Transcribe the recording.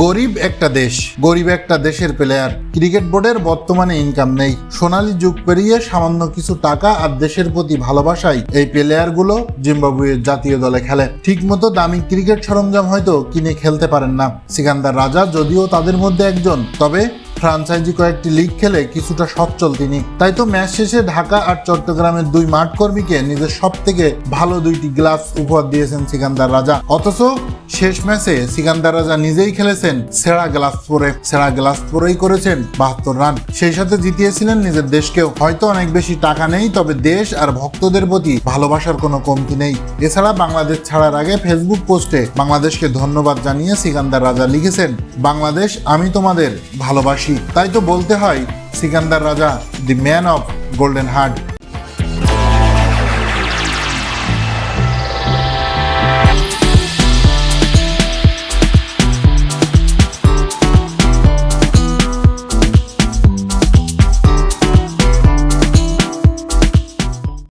গরিব একটা দেশ, গরিব একটা দেশের প্লেয়ার ক্রিকেট বোর্ডের বর্তমানে ইনকাম নেই। সোনালি যুগ পেরিয়ে সামান্য কিছু টাকা আর দেশের প্রতি ভালোবাসাই এই প্লেয়ারগুলো জিম্বাবুয়ের জাতীয় দলে খেলে। ঠিকমতো দামি ক্রিকেট সরঞ্জাম হয়তো কিনে খেলতে পারেন না। সিকান্দার রাজা যদিও তাদের মধ্যে একজন, তবে ফ্রাঞ্চাইজি কয়েকটি লিগ খেলে কিছুটা সচ্ছল তিনি। তাই তো ম্যাচ শেষে ঢাকা আর চট্টগ্রামের দুই মাঠ কর্মীকে নিজের সব থেকে ভালো দুইটি গ্লাভস উপহার দিয়েছেন সিকান্দার রাজা। অথচ শেষ ম্যাচে সিকান্দার রাজা নিজেই খেলেছেন সেরা গ্লাভস পরে সেরা গ্লাভস পরেই করেছেন বাহাত্তর রান। সেই সাথে জিতিয়েছিলেন নিজের দেশকেও। হয়তো অনেক বেশি টাকা নেই, তবে দেশ আর ভক্তদের প্রতি ভালোবাসার কোনো কমতি নেই। এছাড়া বাংলাদেশ ছাড়ার আগে ফেসবুক পোস্টে বাংলাদেশকে ধন্যবাদ জানিয়ে সিকান্দার রাজা লিখেছেন, বাংলাদেশ, আমি তোমাদের ভালোবাসি। তাই তো বলতে হয় Sikandar Raja the man of golden heart